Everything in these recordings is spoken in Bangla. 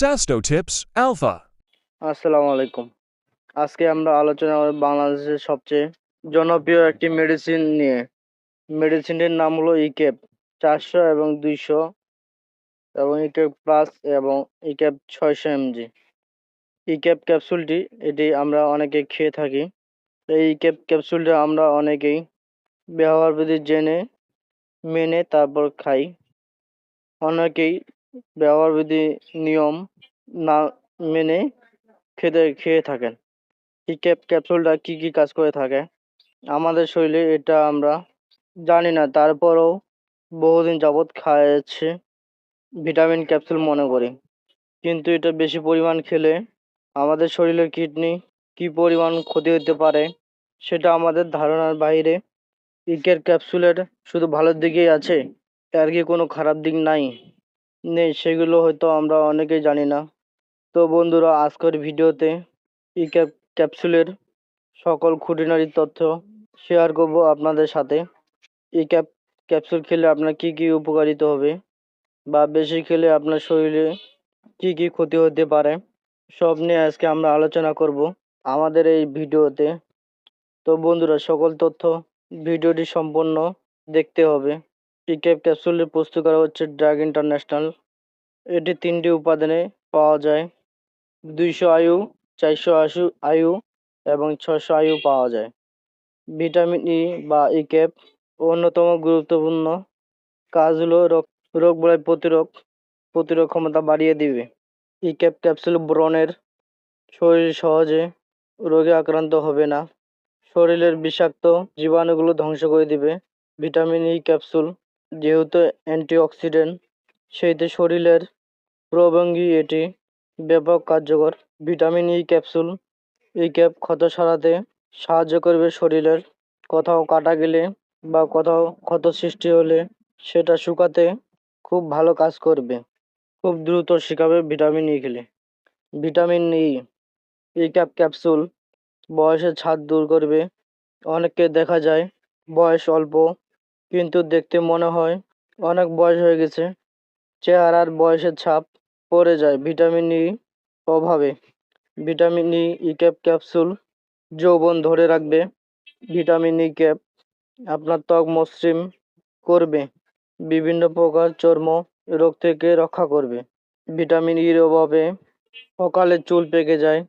Sasto Tips Alpha. আসসালামু আলাইকুম। আজকে আমরা আলোচনা করব বাংলাদেশের সবচেয়ে জনপ্রিয় একটি মেডিসিন নিয়ে। মেডিসিনটির নাম হলো ইকেপ চারশো এবং দুইশো এবং ইকেপ প্লাস এবং ইকেপ ছয়শো এমজি ইকেপ ক্যাপসুলটি এটি আমরা অনেকে খেয়ে থাকি। এই ইকেপ ক্যাপসুলটা আমরা অনেকেই ব্যবহার বিধি জেনে, মেনে তারপর খাই। অনেকেই ব্যবহার বিধি, নিয়ম না মেনে খেতে, খেয়ে থাকেন। এই ক্যাপ, ক্যাপসুলটা কি কি কাজ করে থাকে? আমাদের শরীরে এটা আমরা জানি না। তারপরেও বহুদিন যাবৎ খাওয়াচ্ছে ভিটামিন, ক্যাপসুল মনে করি। কিন্তু এটা বেশি পরিমাণ খেলে আমাদের শরীরের কিডনি কি পরিমাণ ক্ষতি হতে পারে সেটা আমাদের ধারণার বাইরে। ইকের ক্যাপসুলের শুধু ভালোর দিকেই আছে আর কি কোনো খারাপ দিক নাই? নেই সেগুলো হয়তো আমরা অনেকেই জানি না। তো বন্ধুরা, আজকের ভিডিওতে ই ক্যাপ ক্যাপসুলের সকল খুঁটিনারি তথ্য শেয়ার করব আপনাদের সাথে। এই ক্যাপ ক্যাপসুল খেলে আপনার কি কি উপকারিত হবে বা বেশি খেলে আপনার শরীরে কি কি ক্ষতি হতে পারে, সব নিয়ে আজকে আমরা আলোচনা করব আমাদের এই ভিডিওতে। তো বন্ধুরা, সকল তথ্য ভিডিওটি সম্পূর্ণ দেখতে হবে। এই ক্যাপ ক্যাপসুলের প্রস্তুত করা হচ্ছে ড্রাগ ইন্টারন্যাশনাল। এটি তিনটি উপাদানে পাওয়া যায়। দুইশো আয়ু, চারশো আশু আয়ু এবং ছশো আয়ু পাওয়া যায়। ভিটামিন ই বা ই ক্যাপ অন্যতম গুরুত্বপূর্ণ কাজ হলো রোগ রোগ বলাই প্রতিরোধ প্রতিরোধ ক্ষমতা বাড়িয়ে দিবে। ই ক্যাপ ক্যাপসুল ব্রণের শরীর সহজে রোগে আক্রান্ত হবে না। শরীরের বিষাক্ত জীবাণুগুলো ধ্বংস করে দিবে। ভিটামিন ই ক্যাপসুল যেহেতু অ্যান্টিঅক্সিডেন্ট, সেইতে শরীরের প্রবঙ্গি এটি ব্যাপক কার্যকর। ভিটামিন ই ক্যাপসুল, এই ক্যাপ ক্ষত সারাতে সাহায্য করবে শরীরের। কোথাও কাটা গেলে বা কোথাও ক্ষত সৃষ্টি হলে সেটা শুকাতে খুব ভালো কাজ করবে। খুব দ্রুত শিখাবে ভিটামিন ই খেলে। ভিটামিন ই এই ক্যাপ ক্যাপসুল বয়সের ছাদ দূর করবে। অনেককে দেখা যায় বয়স অল্প কিন্তু দেখতে মনে হয় অনেক বয়স হয়ে গেছে। চেহারার বয়সের ছাপ পড়ে যায় ভিটামিন ই অভাবে। Vitamin E E cap capsule যৌবন ধরে রাখবে। ভিটামিন ই ক্যাপ আপনার ত্বক মসৃণ করবে। বিভিন্ন প্রকার চর্ম রোগ থেকে রক্ষা করবে। ভিটামিন ইর অভাবে অকালে চুল পেকে যায়।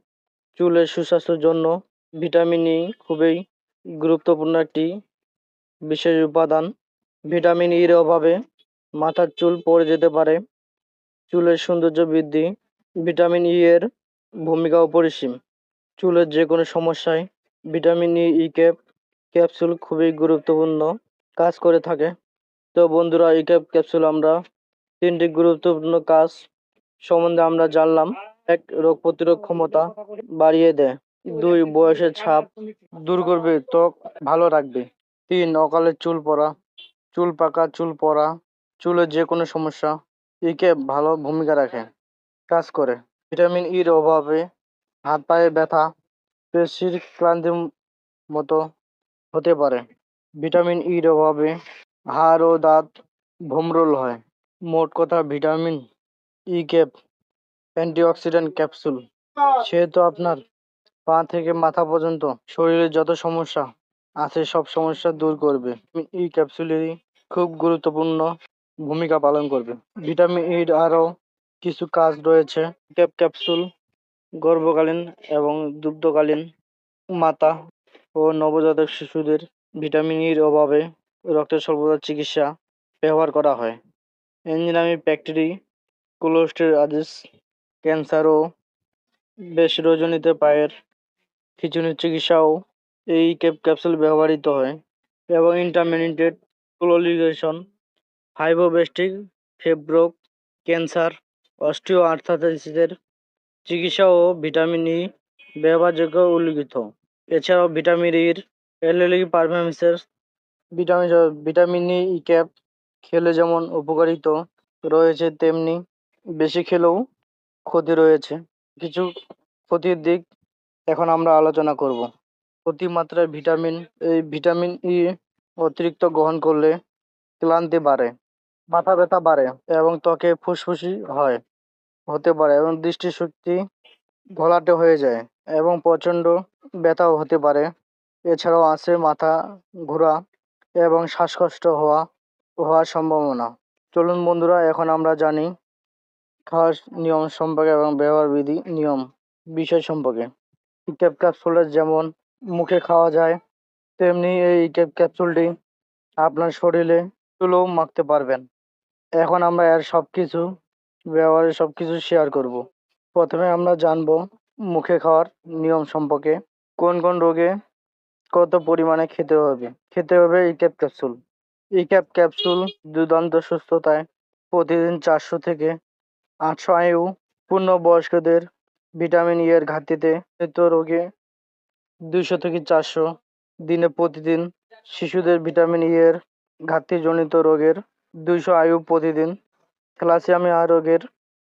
চুলের সুস্বাস্থ্যের জন্য ভিটামিন ই খুবই গুরুত্বপূর্ণ একটি বিশেষ উপাদান, ভিটামিন ইর অভাবে মাথার চুল পড়ে যেতে পারে। চুলের সৌন্দর্য বৃদ্ধি, ভিটামিন ই এর ভূমিকা অপরিসীম। চুলের যে কোনো সমস্যায় vitamin E E cap capsule খুবই গুরুত্বপূর্ণ কাজ করে থাকে। তো বন্ধুরা ই ক্যাপ, ক্যাপসুল আমরা তিনটি গুরুত্বপূর্ণ কাজ সম্বন্ধে আমরা জানলাম। এক, রোগ প্রতিরোধ ক্ষমতা বাড়িয়ে দেয়। দুই, বয়সের ছাপ দূর করবে। ত্বক ভালো রাখবে। তিন অকালে চুল পড়া, চুল পাকা, চুল পড়া চুলের যে কোনো সমস্যা ই ক্যাপ ভালো ভূমিকা রাখে। কাজ করে। ভিটামিন ইর অভাবে হাত পায়ে ব্যথা, পেশির ক্লান্তির মতো হতে পারে। ভিটামিন ইর অভাবে হাড় ও দাঁত ভোমরোল হয়। মোট কথা vitamin E cap antioxidant capsule সেহেতু আপনার পা থেকে মাথা পর্যন্ত শরীরের যত সমস্যা আছে, সব সমস্যা দূর করবে। ই ক্যাপসুলেরই খুব গুরুত্বপূর্ণ ভূমিকা পালন করবে। ভিটামিন ইর আরও কিছু কাজ রয়েছে। ক্যাপ ক্যাপসুল গর্ভকালীন এবং দুগ্ধকালীন মাতা ও নবজাতক শিশুদের ভিটামিন ইর অভাবে রক্তের স্বল্পতার চিকিৎসা ব্যবহার করা হয়। এনজিনামি ব্যাকটেরি কোলোস্টেরাজিস ক্যান্সার ও বেশ রজনীতে পায়ের খিচুনির চিকিৎসাও এই ক্যাপ, ক্যাপসুল ব্যবহৃত হয় এবং ইন্টারমিডিয়েট ক্লোলিগেশন ফাইব্রোবেস্টিক ফেব্রোক ক্যান্সার অস্টিও আর্থাইটিসের চিকিৎসা ও ভিটামিন ই ব্যবহারযোগ্য উল্লিখিত। এছাড়াও ভিটামিন ইর অ্যালার্জি পারফরমেন্সের ভিটামিন ভিটামিন ই ক্যাপ খেলে যেমন উপকারিত রয়েছে, তেমনি বেশি খেলেও ক্ষতি রয়েছে। কিছু ক্ষতির দিক এখন আমরা আলোচনা করব। অতিমাত্রায় ভিটামিন, এই ভিটামিন ই অতিরিক্ত গ্রহণ করলে ক্লান্তি বাড়ে, মাথা ব্যথা বাড়ে এবং ত্বকে ফুসফুসি হয়, হতে পারে এবং দৃষ্টিশক্তি ঘোলাটে হয়ে যায় এবং প্রচণ্ড ব্যথাও হতে পারে। এছাড়াও আছে মাথা ঘোরা এবং শ্বাসকষ্ট হওয়া, হওয়ার সম্ভাবনা। চলুন বন্ধুরা, এখন আমরা জানি খাওয়ার নিয়ম সম্পর্কে এবং ব্যবহার বিধি নিয়ম, বিষয় সম্পর্কে। ক্যাপ ক্যাপসুলের যেমন মুখে খাওয়া যায়, তেমনি এই ক্যাপ ক্যাপসুলটি আপনার শরীরে তুলেও মাখতে পারবেন। এখন আমরা এর সব কিছু ব্যবহারের সব কিছু শেয়ার করব। প্রথমে আমরা জানব মুখে খাওয়ার নিয়ম সম্পর্কে, কোন কোন রোগে কত পরিমাণে খেতে হবে। খেতে হবে এই ক্যাপ ক্যাপসুল এই ক্যাপ ক্যাপসুল দুর্দান্ত সুস্থতায় প্রতিদিন চারশো থেকে আটশো আয়ু পূর্ণবয়স্কদের ভিটামিন ই এর ঘাটতিতে রোগে দুইশো থেকে চারশো দিনে প্রতিদিন শিশুদের ভিটামিন ই এর ঘাটতিজনিত রোগের দুইশো আয়ু প্রতিদিন, থ্যালাসেমিয়া রোগের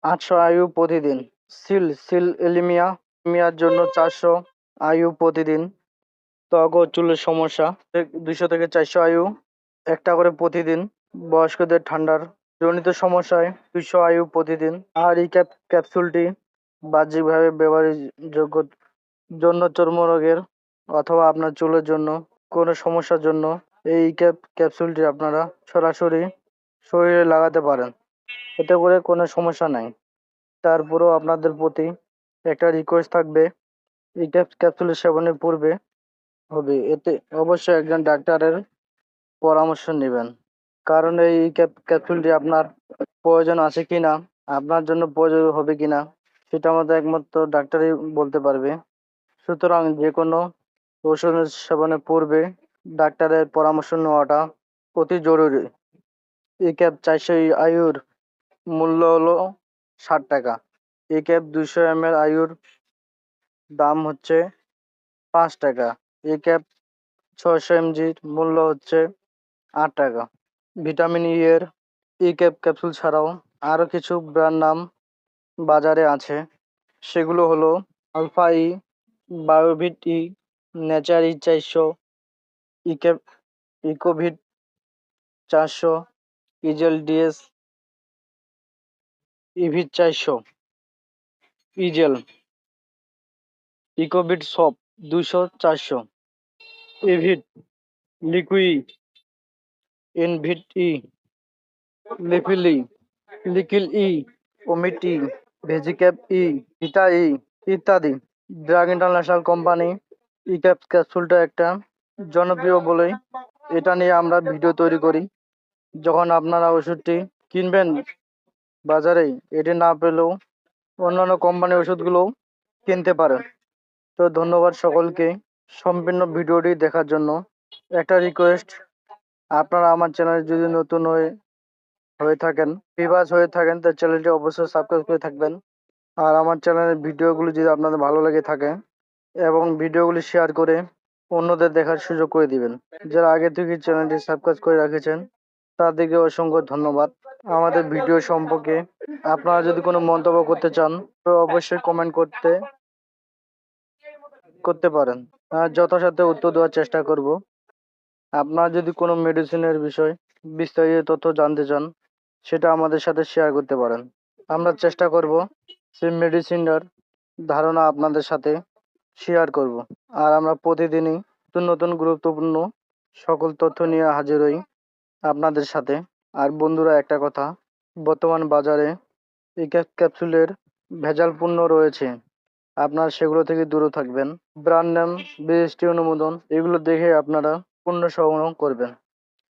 আটশো আয়ু প্রতিদিন, সিল সিল এলিমিয়া মিয়ার জন্য চারশো আয়ু প্রতিদিন, ত্বক ও চুলের সমস্যা দুইশো থেকে চারশো আয়ু একটা করে প্রতিদিন, বয়স্কদের ঠান্ডার জনিত সমস্যায় দুইশো আয়ু প্রতিদিন, আর এই ক্যাপ, ক্যাপসুলটি বাহ্যিকভাবে ব্যবহারের যোগ্য জন্য চর্মরোগের অথবা আপনার চুলের জন্য, কোনো সমস্যার জন্য এই ক্যাপ, ক্যাপসুলটি আপনারা সরাসরি শরীরে লাগাতে পারেন। এতে করে কোনো সমস্যা নাই। তারপরেও আপনাদের প্রতি একটা রিকোয়েস্ট থাকবে, এই ক্যাপ, ক্যাপসুলের সেবনের পূর্বে হবে। এতে অবশ্যই একজন ডাক্তারের পরামর্শ নেবেন। কারণ এই ক্যাপ, ক্যাপসুলটি আপনার প্রয়োজন আছে কি না আপনার জন্য প্রয়োজন হবে কি না সেটা আমাদের একমাত্র ডাক্তারই বলতে পারবে। সুতরাং যে কোনো ওষুধের সেবনের পূর্বে ডাক্তারের পরামর্শ নেওয়াটা অতি জরুরি। এই ক্যাব চারশো আয়ুর মূল্য হলো ষাট টাকা। এই ক্যাব দুশো এম এল আয়ুর দাম হচ্ছে পাঁচ টাকা। এই ক্যাপ ছয়শো এমজির মূল্য হচ্ছে আট টাকা। ভিটামিন ই এর ই ক্যাপ ক্যাপসুল ছাড়াও আরও কিছু ব্র্যান্ড নাম বাজারে আছে। সেগুলো হলো আলফা ই বায়োভিট, ই, নেচার ই চারশো ই ক্যাপ ইকোভিট চারশো, ইজেল ডিএস, ইভিট চারশো, ইজেল, ইকোভিট সপ দুশো চারশো, ইভিট লিকুই, ইনভিট ই, লিফিলি, লিকিল ই, ওমিট ই ভেজিক্যাপ ই ইটা ই, ইত্যাদি। Drug international company E cap ক্যাপসুলটা একটা জনপ্রিয় বলেই এটা নিয়ে আমরা ভিডিও তৈরি করি। যখন আপনারা ওষুধটি কিনবেন বাজারে, এটি না পেলেও অন্যান্য কোম্পানির ওষুধগুলোও কিনতে পারেন তো ধন্যবাদ সকলকে সম্পূর্ণ ভিডিওটি দেখার জন্য। একটা রিকোয়েস্ট আপনারা আমার চ্যানেলে যদি নতুন হয়ে হয়ে থাকেন বিবাস হয়ে থাকেন, তো চ্যানেলটি অবশ্যই সাবস্ক্রাইব করে থাকবেন। আর আমার চ্যানেলের ভিডিওগুলি যদি আপনাদের ভালো লেগে থাকে এবং ভিডিওগুলি শেয়ার করে অন্যদের দেখার সুযোগ করে দিবেন। যারা আগে থেকে চ্যানেলটি সাবস্ক্রাইব করে রেখেছেন, তাদেরকে অসংখ্য ধন্যবাদ। আমাদের ভিডিও সম্পর্কে আপনারা যদি কোনো মন্তব্য করতে চান, তো অবশ্যই কমেন্ট করতে করতে পারেন। যথাসাধ্য উত্তর দেওয়ার চেষ্টা করব। আপনারা যদি কোনো মেডিসিনের বিষয় বিস্তারিত তথ্য জানতে চান, সেটা আমাদের সাথে শেয়ার করতে পারেন। আমরা চেষ্টা করব সেই মেডিসিনটার ধারণা আপনাদের সাথে শেয়ার করব। আর আমরা প্রতিদিনই নতুন নতুন গুরুত্বপূর্ণ সকল তথ্য নিয়ে হাজির হই আপনাদের সাথে। আর বন্ধুরা, একটা কথা, বর্তমান বাজারে এই ক্যাপ- ক্যাপসুলের ভেজাল পণ্য রয়েছে। আপনার সেগুলো থেকে দূরে থাকবেন। ব্র্যান্ড নাম বিএসটি অনুমোদন, এগুলো দেখে আপনারা পণ্য সংগ্রহ করবেন।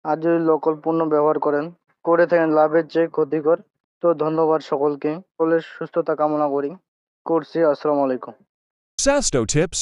আর যদি লোকাল পণ্য ব্যবহার করেন, করে থাকেন, লাভের চেয়ে ক্ষতিকর তো ধন্যবাদ সকলকে। সকলের সুস্থতা কামনা করি। করছি আসসালামু আলাইকুম। Sasto Tips.